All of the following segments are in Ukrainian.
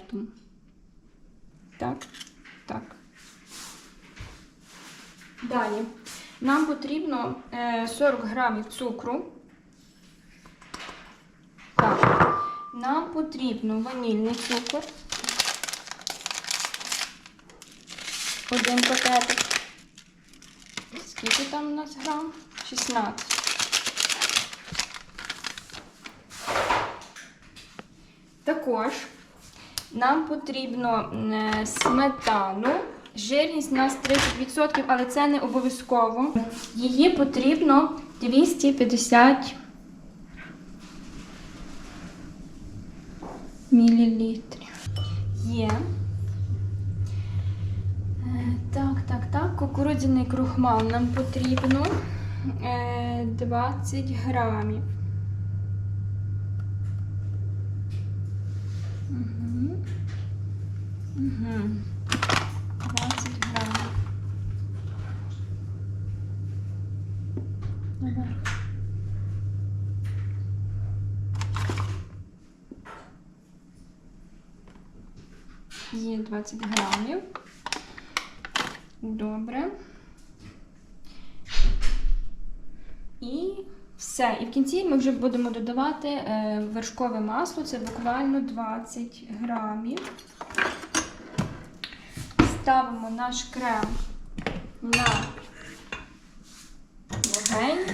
четвертому. Так, так. Далі. Нам потрібно е, 40 грамів цукру. Так. Нам потрібно ванільний цукор. Один пакетик. Скільки там у нас грам? 16. Також нам потрібно е, сметану. Жирність у нас 30%, але це не обов'язково. Її потрібно 250 мілілітрів. Є. Е, Так, так, так. Кукурудзяний крухмал нам потрібно е, 20 грамів. Угу. Угу. 20 грамів. Давай. Є 20 грамів. Добре. І все. І в кінці ми вже будемо додавати е, вершкове масло. Це буквально 20 грамів. Ставимо наш крем на вогонь.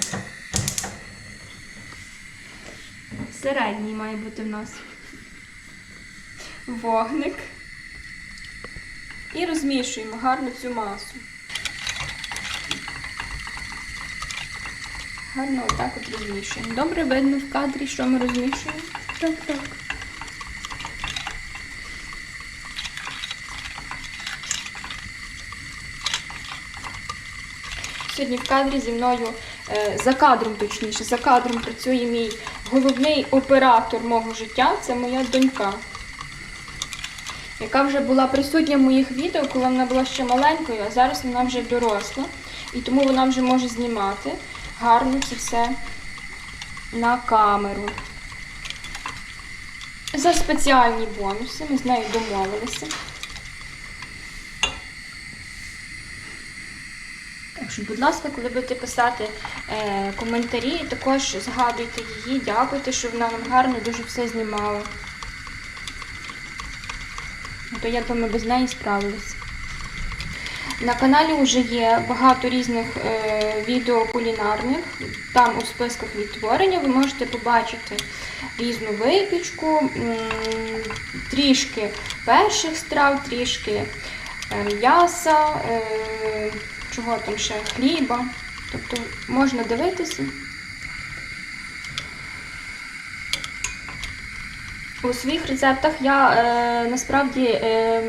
Середній має бути в нас вогник. І розмішуємо гарно цю масу. Гарно отак от розмішуємо. Добре видно в кадрі, що ми розмішуємо. Так, так. Сьогодні в кадрі зі мною, е, за кадром точніше, за кадром працює мій головний оператор мого життя це моя донька, яка вже була присутня в моїх відео, коли вона була ще маленькою, а зараз вона вже доросла. І тому вона вже може знімати гарно це все на камеру. За спеціальні бонуси ми з нею домовилися. Так що, будь ласка, коли будете писати е, коментарі, також згадуйте її, дякуйте, що вона нам гарно дуже все знімала. А то як би ми без неї справилися. На каналі вже є багато різних е, відео кулінарних. Там у списках відтворення ви можете побачити різну випічку, трішки перших страв, трішки е, м'яса, е, чого там ще, хліба. Тобто можна дивитися. У своїх рецептах я е, насправді е,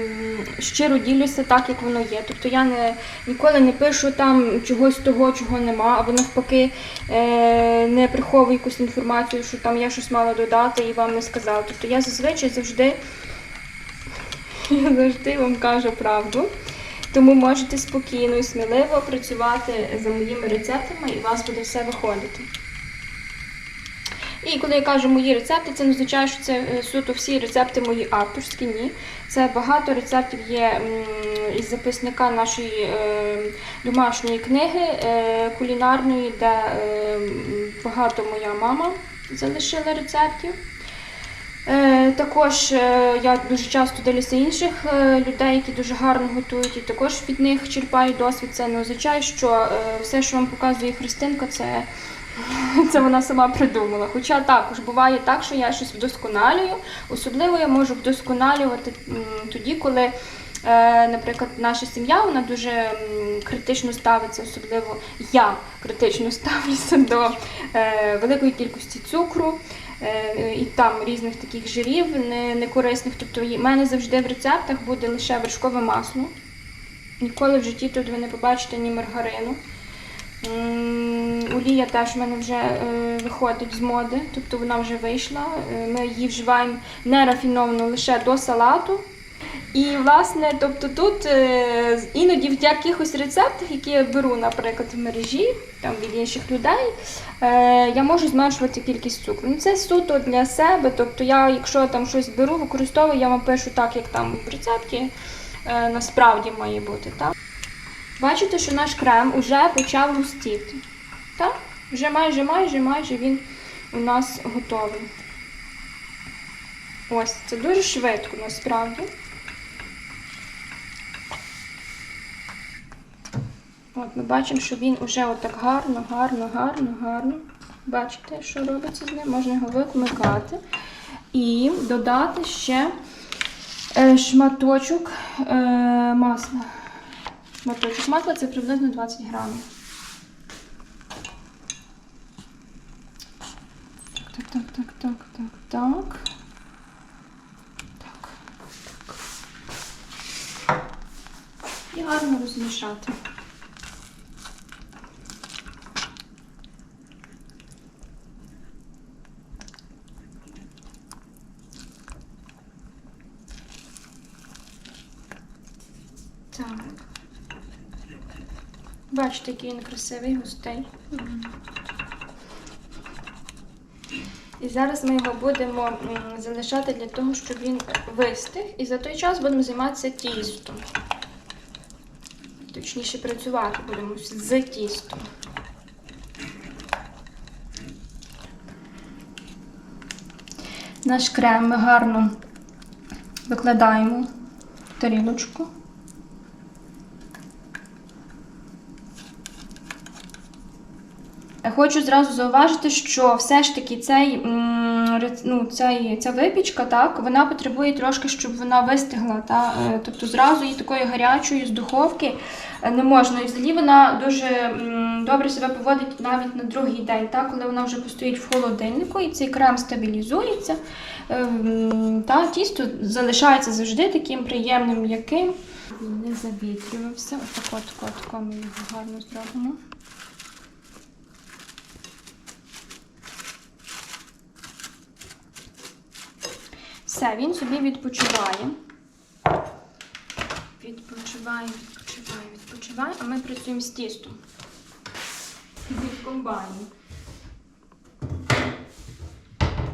щиро ділюся так, як воно є. Тобто я не, ніколи не пишу там чогось того, чого нема, або навпаки е, не приховую якусь інформацію, що там я щось мала додати і вам не сказала. Тобто я зазвичай завжди, я завжди вам кажу правду. Тому можете спокійно і сміливо працювати за моїми рецептами і у вас буде все виходити. І коли я кажу мої рецепти, це не означає, що це е, суто всі рецепти мої авторські. Ні. Це багато рецептів є із записника нашої е, домашньої книги е, кулінарної, де багато моя мама залишила рецептів. Також я дуже часто дивлюся інших людей, які дуже гарно готують, і також від них черпаю досвід. Це не означає, що все, що вам показує Христинка, це, це вона сама придумала. Хоча також буває так, що я щось вдосконалюю. Особливо я можу вдосконалювати тоді, коли, е, наприклад, наша сім'я вона дуже критично ставиться, особливо я критично ставлюся до е, великої кількості цукру. Е, і там різних таких жирів не, некорисних. Тобто в мене завжди в рецептах буде лише вершкове масло. Ніколи в житті тут ви не побачите ні маргарину. Олія теж в мене вже е, виходить з моди, тобто вона вже вийшла. Е, Ми її вживаємо нерафіновано лише до салату. І, власне, тобто тут е, іноді в якихось рецептах, які я беру, наприклад, в мережі там, від інших людей, я можу зменшувати кількість цукру. Ну, це суто для себе. Тобто я, якщо там щось беру, використовую, я вам пишу так, як там в рецепті насправді має бути. Так? Бачите, що наш крем уже почав густіти. Так? Вже майже, майже, майже він у нас готовий. Ось, це дуже швидко насправді. От ми бачимо, що він уже отак гарно, гарно, гарно, гарно. Бачите, що робиться з ним? Можна його вимикати. І додати ще е, шматочок е, масла. Шматочок масла це приблизно 20 грамів. Так, так, так, так, так, так. Так. Так. І гарно розмішати. Так. Бачите, який він красивий, густий. І зараз ми його будемо залишати для того, щоб він вистиг. І за той час будемо займатися тістом. Точніше, працювати будемо з тістом. Наш крем ми гарно викладаємо в тарілочку. Хочу зразу зауважити, що все ж таки цей, ну, цей, ця випічка, так, вона потребує трошки, щоб вона вистигла. Та? е, Тобто зразу її такою гарячою з духовки е, не можна. І взагалі вона дуже добре себе поводить навіть на другий день, так? коли вона вже постоїть в холодильнику і цей крем стабілізується. е, Та тісто залишається завжди таким приємним, м'яким. Не завітрювався. Отако, тако, тако ми його гарно зробимо. Все, він собі відпочиває. Відпочиває, відпочиває, відпочиває, а ми працюємо з тістом. Від комбайну.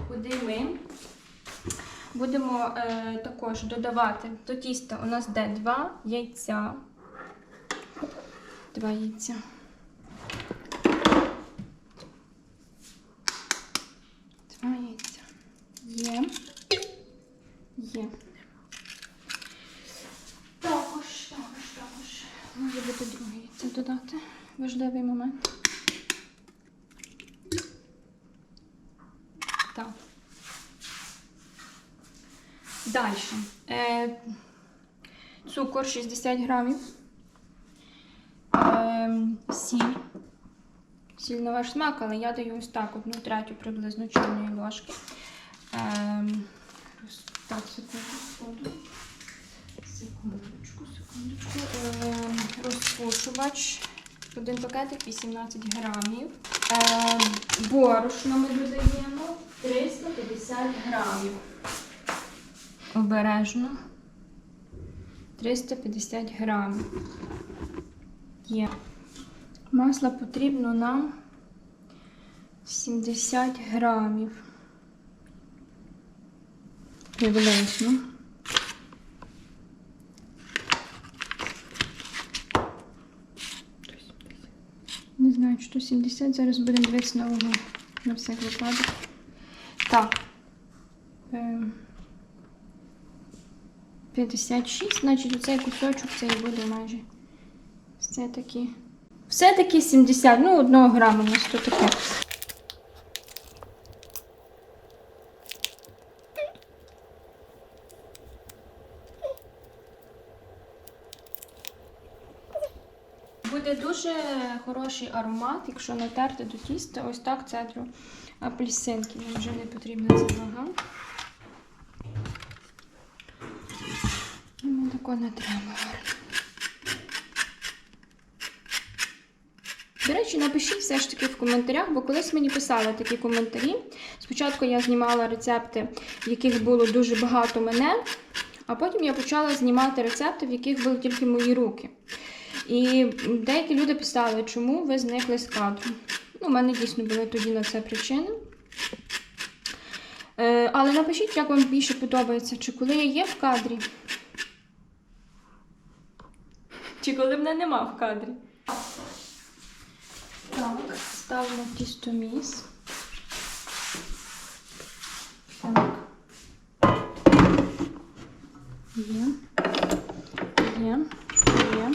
Куди ми будемо е, також додавати до тіста у нас де два яйця. Два яйця. Два яйця. Є. Є. Також, також, також. Може бути друге яйце додати. Важливий момент. Так. Далі. Е, цукор 60 грамів. Е, сіль. Сіль на ваш смак, але я даю ось так одну третю приблизно чайної ложки. Е, так, секунду, секундочку, секундочку. Е, розпушувач. Один пакетик 18 грамів. Е, борошно ми додаємо 350 грамів. Обережно. 350 грамів. Є. Масла потрібно нам 70 грамів. Приблизно. Не знаю, то 70. Зараз будемо дивитися на вагу. На всяк випадок. Так. Ем, 56, значить оцей кусочок це і буде майже. Все-таки. Все-таки 70, ну, 1 грама у нас то таке. Буде дуже хороший аромат, якщо натерти до тіста ось так цедру апельсинки. Нам вже не потрібна ця вага. Тако не треба. До речі, напишіть все ж таки в коментарях, бо колись мені писали такі коментарі. Спочатку я знімала рецепти, в яких було дуже багато мене, а потім я почала знімати рецепти, в яких були тільки мої руки. І деякі люди писали, чому ви зникли з кадру. Ну, у мене дійсно були тоді на це причини. Е, але напишіть, як вам більше подобається, чи коли я є в кадрі. Чи коли мене нема в кадрі. Так, ставимо тістоміс. Так. Є. Є. Є.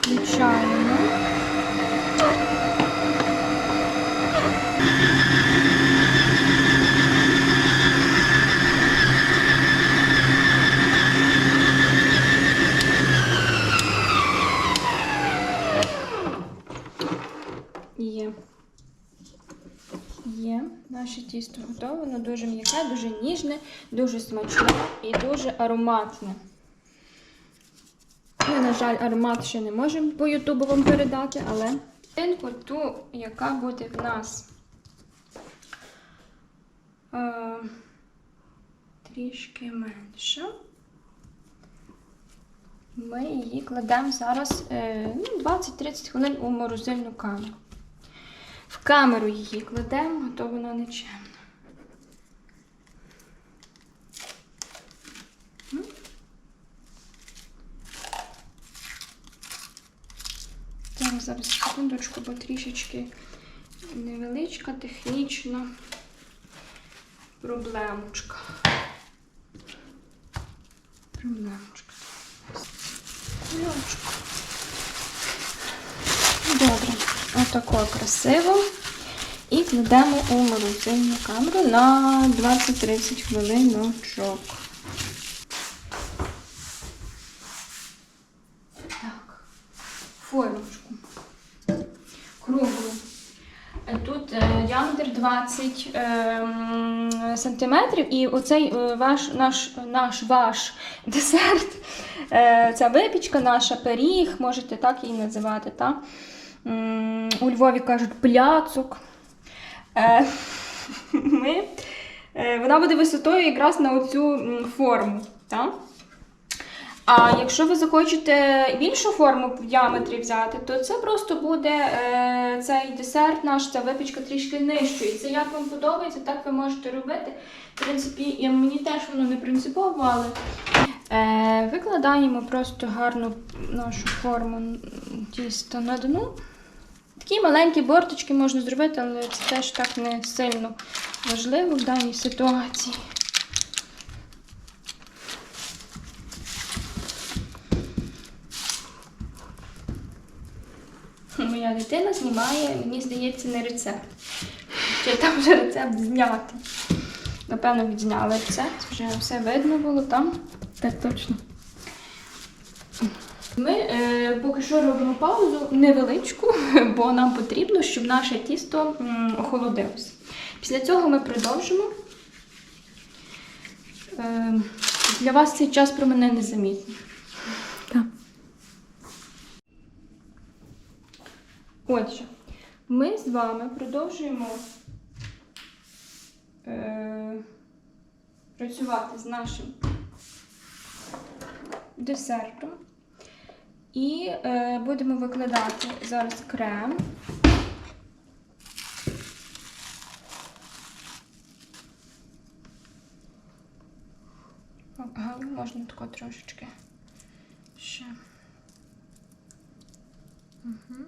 Включаємо. Є. Є. Наше тісто готове, воно дуже м'яке, дуже дуже смачне і дуже ароматне. Ми, на жаль, аромат ще не можемо по Ютубу вам передати, але ту, яка буде в нас е, трішки менша. Ми її кладемо зараз е, ну, 20-30 хвилин у морозильну камеру. В камеру її кладемо, а то вона не чемна. М? Так, зараз секундочку, бо трішечки невеличка технічна проблемочка. Проблемочка. Кульочку. Добре, отако красиво. І кладемо у морозильну камеру на 20-30 хвилиночок. Так, формочку. Круглу. Е, Тут е, діаметр 20 е, сантиметрів, і оцей е, ваш, наш, наш ваш десерт, е, ця випічка, наша пиріг, можете так її називати. Та? У Львові кажуть пляцок. Е, ми, вона буде висотою якраз на оцю форму. Та? А якщо ви захочете більшу форму в діаметрі взяти, то це просто буде е, цей десерт наш, ця випічка трішки нижчою. Це як вам подобається, так ви можете робити. В принципі, і мені теж воно не принципово, але е, викладаємо просто гарну нашу форму тіста на дно. Такі маленькі борточки можна зробити, але це теж так не сильно важливо в даній ситуації. Моя дитина знімає, мені здається, не рецепт. Чи там вже рецепт знятий. Напевно, відзняли рецепт, вже все видно було там. Так точно. Ми е, поки що робимо паузу невеличку, бо нам потрібно, щоб наше тісто м, охолодилося. Після цього ми продовжимо. Е, для вас цей час про мене незамітний. Отже, ми з вами продовжуємо е, працювати з нашим десертом. І е, будемо викладати зараз крем. Ага, можна тако трошечки ще. Угу.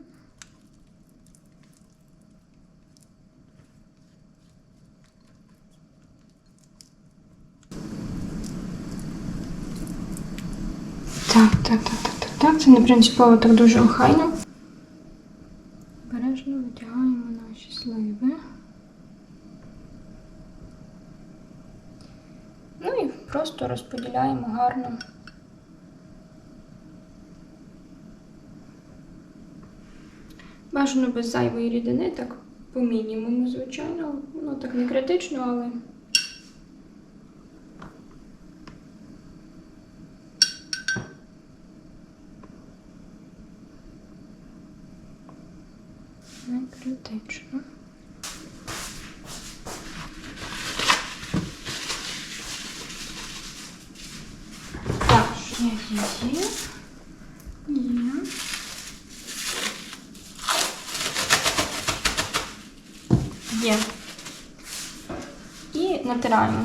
Так, так, так, так, так. Це не принципово так дуже охайно. Бережно витягаємо наші сливи. Ну і просто розподіляємо гарно. Бажано без зайвої рідини, так по мінімуму, звичайно. Воно так не критично, але. Є. Є. Є. І натираємо.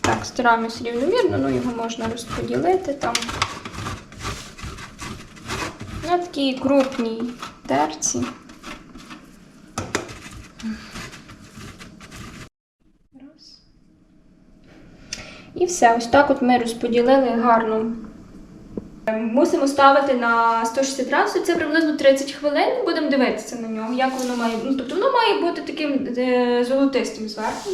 Так, стираємось рівномірно, ну його можна розподілити там. На такій крупній терці. Все, ось так от ми розподілили гарно. Мусимо ставити на 160 градусів, це приблизно 30 хвилин. Будемо дивитися на нього, як воно має ну, тобто воно має бути таким е, золотистим зверху.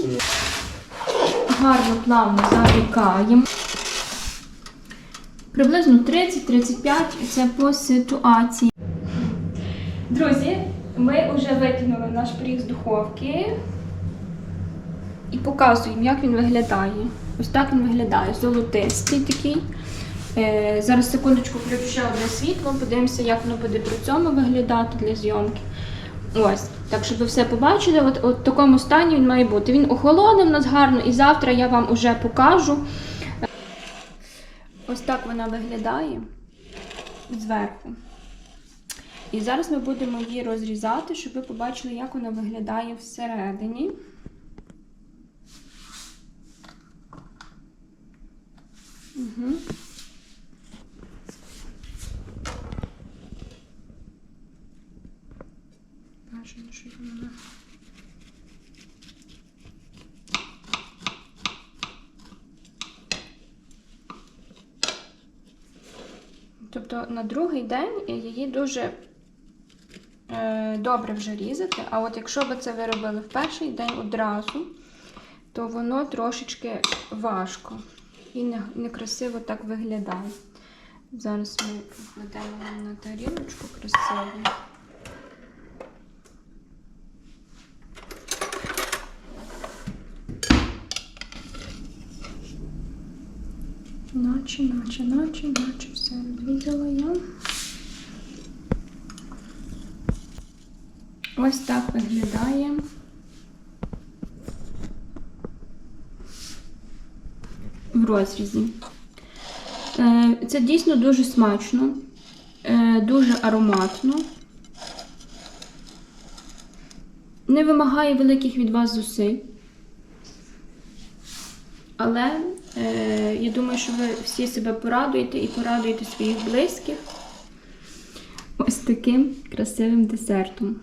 Гарно, плавно запікаємо. Приблизно 30-35 це по ситуації. Друзі, ми вже витягнули наш пиріг з духовки і показуємо, як він виглядає. Ось так він виглядає. Золотистий такий. Е, зараз секундочку включу ще одне світло, подивимося, як воно буде при цьому виглядати для зйомки. Ось, так щоб ви все побачили, от, от в такому стані він має бути. Він охолоне в нас гарно, і завтра я вам уже покажу. Ось так вона виглядає зверху. І зараз ми будемо її розрізати, щоб ви побачили, як вона виглядає всередині. Угу. Бажано, щоб вона. Тобто на другий день її дуже е, добре вже різати. А от якщо ви це ви робили в перший день одразу, то воно трошечки важко і не- некрасиво так виглядає. Зараз ми покладемо на тарілочку красиву. Наче, наче, наче, наче все відрізала я. Ось так виглядає. Розрізі. Е, Це дійсно дуже смачно, е, дуже ароматно. Не вимагає великих від вас зусиль. Але е, я думаю, що ви всі себе порадуєте і порадуєте своїх близьких ось таким красивим десертом.